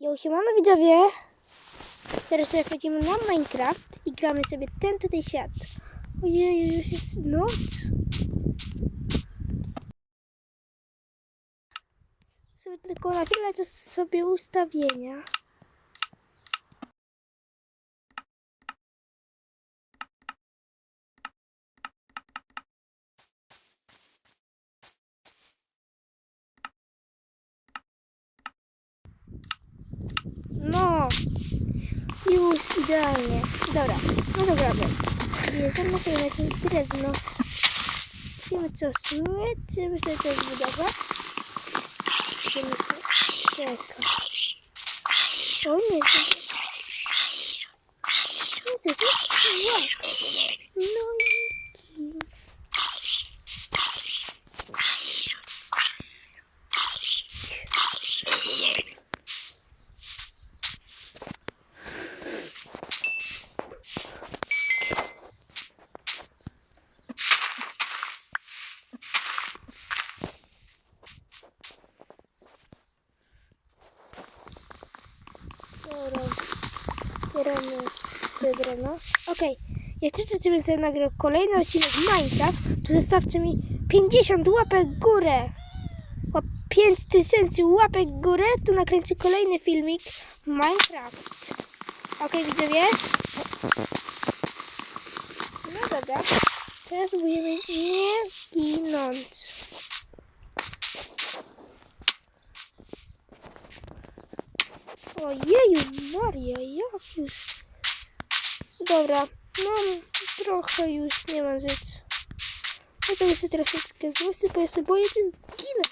Jo, siemano widzowie! Teraz sobie wchodzimy na Minecraft i gramy sobie ten tutaj świat. Ojej, już jest noc. Sobie tylko na chwilę sobie ustawienia. No, już idealnie. Dobra, no dobra, bierzemy sobie na jakieś drewno. Wiemy co słyć, żeby sobie coś zbudować. Będziemy sobie... Czekaj. O nie, to... Co to jest? No i... Te drewno. Okej. Jak chcecie, żebym sobie nagrał kolejny odcinek Minecraft, to zostawcie mi 50 łapek w górę. O 5000 łapek w górę, to nakręcę kolejny filmik Minecraft. Okej, widzowie? No dobra. Teraz musimy nie zginąć. Ojeju, Maria, jak już. Dobra, mam trochę już, nie mam rzeczy. No to jeszcze troszeczkę złości, bo ja się boję, że zginę.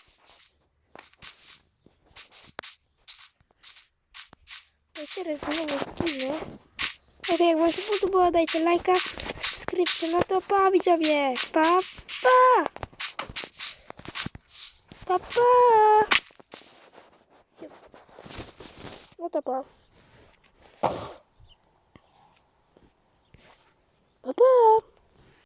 No teraz znowu zginę. Ok, jak wam się podobało, dajcie lajka, subskrypcję, no to pa widzowie, pa, pa! Pa, pa! No